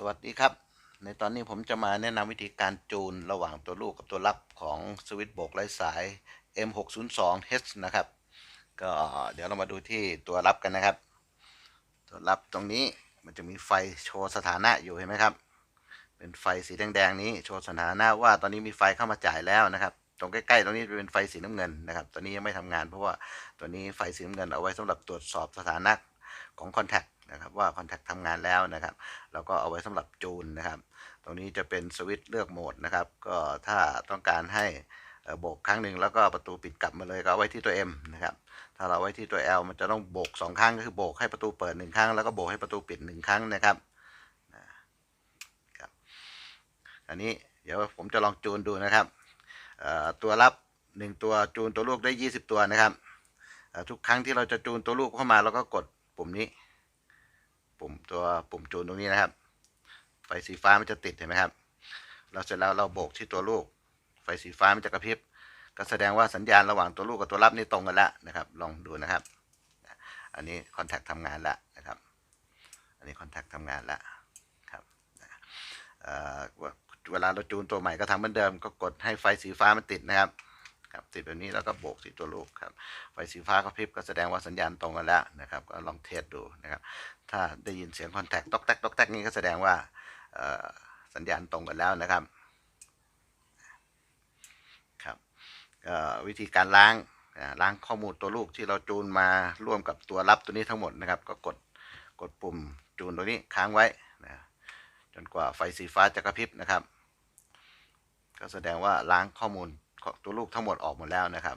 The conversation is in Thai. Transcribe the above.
สวัสดีครับ ในตอนนี้ผมจะมาแนะนำวิธีการจูนระหว่างตัวลูกกับตัวรับของสวิตช์โบกไร้สาย M602H นะครับ ก็เดี๋ยวเรามาดูที่ตัวรับกันนะครับ ตัวรับตรงนี้มันจะมีไฟโชว์สถานะอยู่เห็นไหมครับ เป็นไฟสีแดงๆนี้โชว์สถานะว่าตอนนี้มีไฟเข้ามาจ่ายแล้วนะครับ ตรงใกล้ๆตรงนี้จะเป็นไฟสีน้ำเงินนะครับตัวนี้ยังไม่ทำงานเพราะว่าตัวนี้ไฟสีน้ำเงินเอาไว้สำหรับตรวจสอบสถานะของคอนแทค นะครับว่าคอนแทคทำงานแล้วนะครับแล้วก็เอาไว้สำหรับจูนนะครับ ตรงนี้จะเป็นสวิตช์เลือกโหมดนะครับ ก็ถ้าต้องการให้โบกครั้งหนึ่งแล้วก็ประตูปิดกลับมาเลยก็เอาไว้ที่ตัว M นะครับ ถ้าเราไว้ที่ตัว L มันจะต้องโบกสองครั้งก็คือโบกให้ประตูเปิดหนึ่งครั้ง แล้วก็โบกให้ประตูปิดหนึ่งครั้งนะครับครับ อันนี้เดี๋ยวผมจะลองจูนดูนะครับ ตัวรับหนึ่งตัวจูนตัวลูกได้ 20 ตัวนะครับ ทุกครั้งที่เราจะจูนตัวลูกเข้ามาเราก็กดปุ่มนี้ ปุ่มตัวปุ่มจูนตรงนี้นะครับ ไฟสีฟ้ามันจะติดเห็นไหมครับ เราเสร็จแล้วเราโบกที่ตัวลูก ไฟสีฟ้ามันจะกระพริบ ก็แสดงว่าสัญญาณระหว่างตัวลูกกับตัวรับนี่ตรงกันแล้วนะครับ ลองดูนะครับ อันนี้คอนแทคทำงานแล้วนะครับ อันนี้คอนแทคทำงานแล้วครับเอ่อเวลาเราจูนตัวใหม่ก็ทำเหมือนเดิม ก็กดให้ไฟสีฟ้ามันติดนะครับ ครับติดแบบนี้แล้วก็โบกที่ตัวลูกครับไฟสีฟ้ากระพริบก็แสดงว่าสัญญาณตรงกันแล้วนะครับก็ลองเทสดูนะครับถ้าได้ยินเสียงคอนแทคตอกแตกตอกแตกนี่ก็แสดงว่าสัญญาณตรงกันแล้วนะครับครับวิธีการล้างล้างข้อมูลตัวลูกที่เราจูนมาร่วมกับตัวรับตัวนี้ทั้งหมดนะครับ ก็กดกดปุ่มจูนตัวนี้ค้างไว้นะจนกว่าไฟสีฟ้าจะกระพริบนะครับ ก็แสดงว่าล้างข้อมูล ตัวลูกทั้งหมดออกหมดแล้วนะครับ